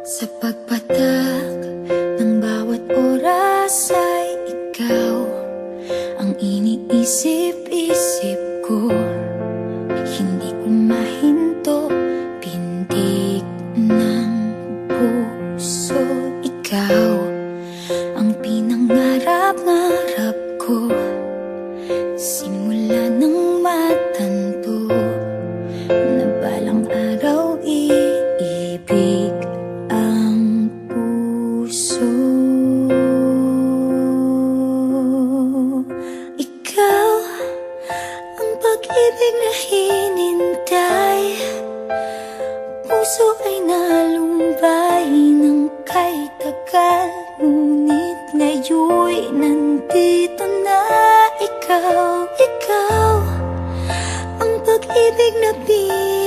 Sa pagpatak ng bawat oras ay ikaw Ang iniisip-isip ko. Hindi ko mahinto Pintig ng puso. Ikaw ang pinangarap-ngarap pag-ibig na hinintay. Puso ay nalumbay ng kay tagal. Ngunit ngayon'y nandito na ikaw Ikaw. Ang pag-ibig na binigay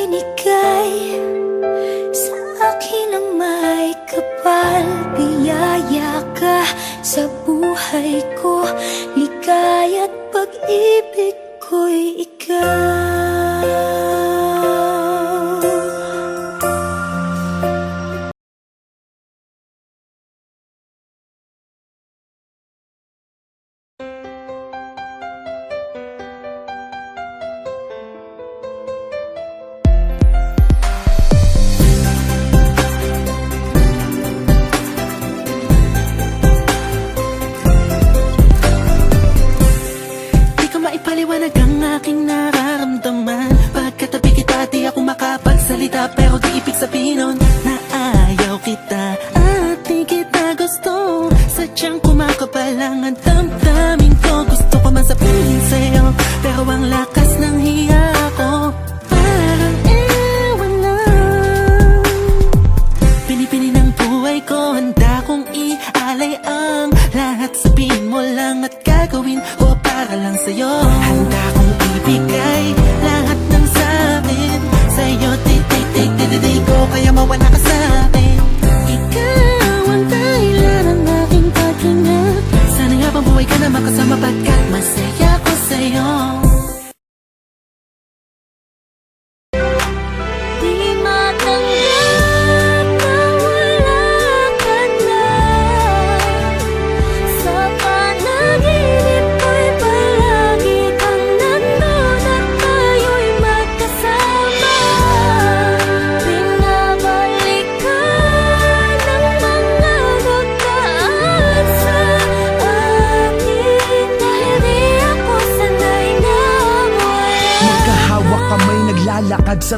Sana nga bang buhay ka na makasama Pagkat masaya ko sa'yo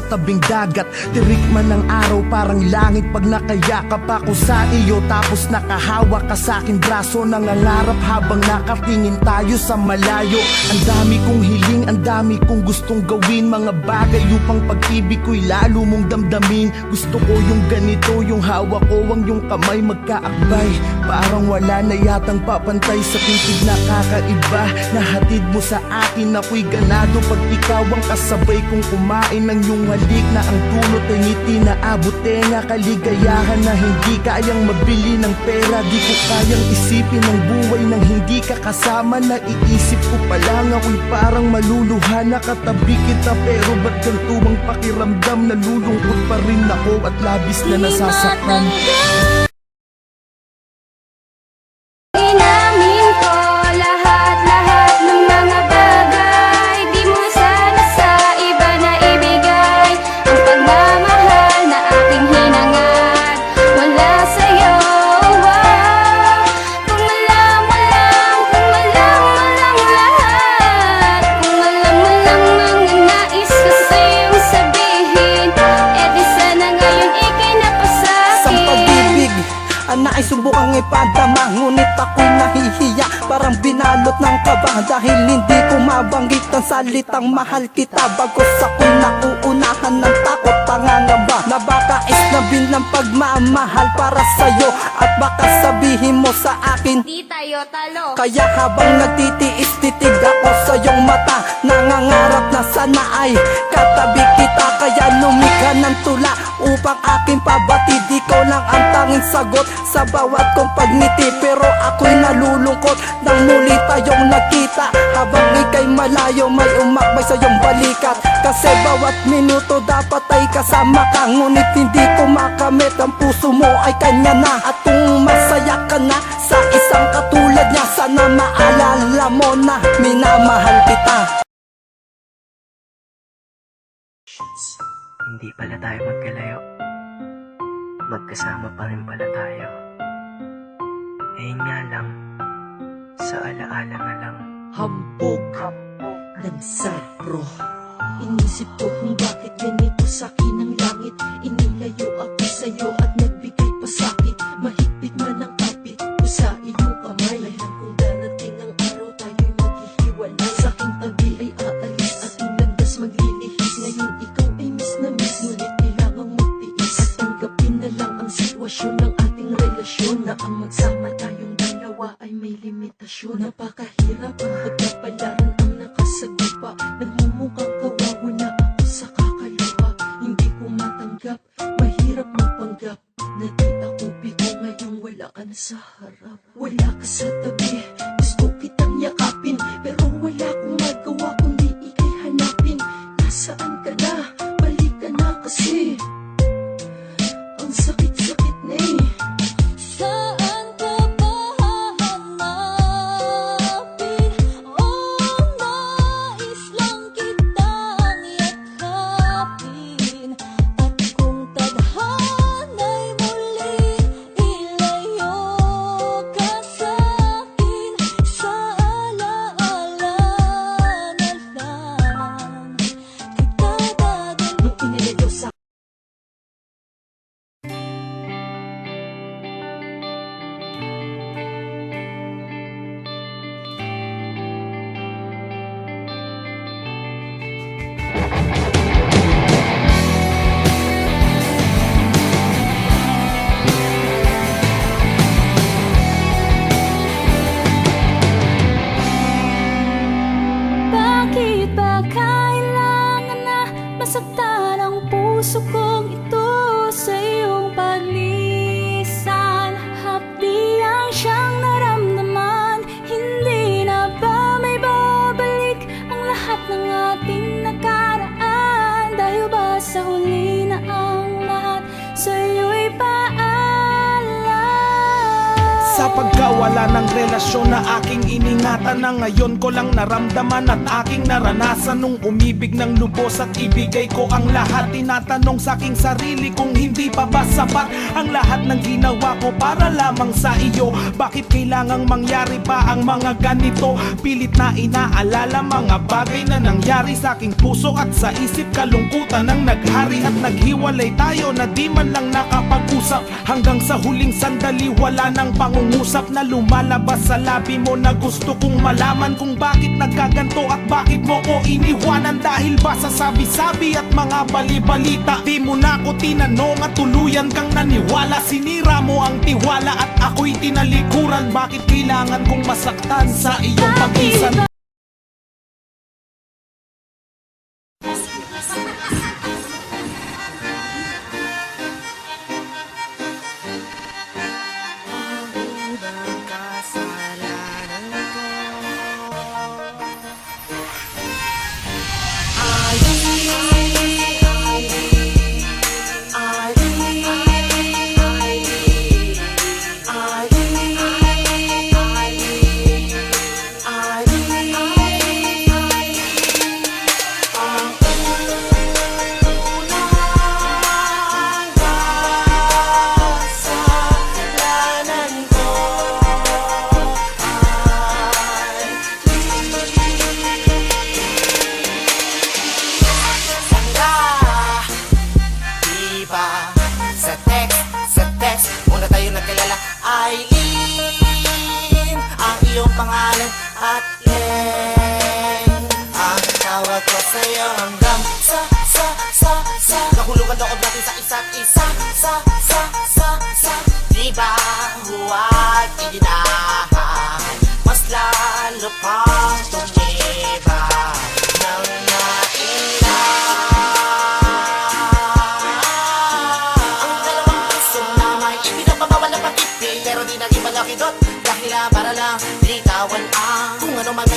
tabing dagat. Tirik man ng araw parang langit. Pag nakayakap ako sa iyo Tapos nakahawak ka sa akin braso Nangangarap. Habang nakatingin tayo sa malayo Ang dami kong hiling, ang dami kong gustong gawin. Mga bagay upang pag-ibig ko'y lalo mong damdamin. Gusto ko yung ganito, yung hawak ko Ang yung kamay magkaakbay. Parang wala na yatang papantay sa titig na kakaiba. Nahatid mo sa akin ako'y ganado. Pag ikaw ang kasabay kong kumain ng iyong halik Na ang dulot ay ngiti na abot tenga Kaligayahan na hindi kayang mabili ng pera. Di ko kayang isipin ang buhay nang hindi ka kasama. Naiisip ko pa lang ako'y parang maluluha. Nakatabi kita pero ba't ganito ang pakiramdam? Nalulungkot pa rin ako at labis na nasasaktan. Inamin Parang binalot ng kaba Dahil hindi ko mabanggit ang salitang mahal kita. Bagos ako'y nauunahan ng takot pangangamba Na baka isnabin ng pagmamahal para sa'yo? At baka sabihin mo sa akin Di tayo talo. Kaya habang nagtitiis titig ako sa iyong mata. Nangangarap na sana ay katabi kita Kaya lumika ng tula Upang aking pabatid. Ikaw lang ang tanging sagot Sa bawat kong pagngiti Pero ako'y nalulungkot Nang muli tayong nagkita Habang ika'y malayo May umakbay sa iyong balikat. Kasi bawat minuto Dapat ay kasama ka. Ngunit hindi ko makamit Ang puso mo ay kanya na. At kung masaya ka na Sa isang katulad niya Sana maalala mo na Minamahal kita Hindi pala tayo magkalayo. Magkasama pa rin pala tayo. Eh nga lang, sa alaala na lang. Hambog ng sabro Inisip ko kung bakit ganito sa akin ang langit Inilayo ako sa'yo at Na di ako bigo ngayong wala ka na sa harap. Wala ka sa tabi, gusto kitang yakapin Pero wala akong pagkawala ng relasyon na aking iningatan Na ngayon ko lang naramdaman at aking naranasan Nung umibig ng lubos at ibigay ko ang lahat Tinatanong sa aking sarili kung hindi pa ba sapat Ang lahat ng ginawa ko para lamang sa iyo. Bakit kailangang mangyari pa ang mga ganito? Pilit na inaalala mga bagay na nangyari sa aking puso At sa isip kalungkutan ang naghari At naghiwalay tayo na di man lang nakapag-usap. Hanggang sa huling sandali wala nang pangungusap Na lumalabas sa labi mo na gusto kong malaman Kung bakit nagkaganto at bakit mo ko iniwanan Dahil ba sa sabi-sabi at mga bali-balita. Di mo na ako tinanong at tuluyan kang naniwala. Sinira mo ang tiwala at ako'y tinalikuran. Bakit kailangan kong masaktan sa iyong pagisan sa sa sa Di ba huwag iginahan Mas lalo pang tumiba Nang nailan Ang dalawang puso na may ibig na pabawal na pag-ibig Pero di naging malaki doon Dahilan para lang litawan ang Kung ano man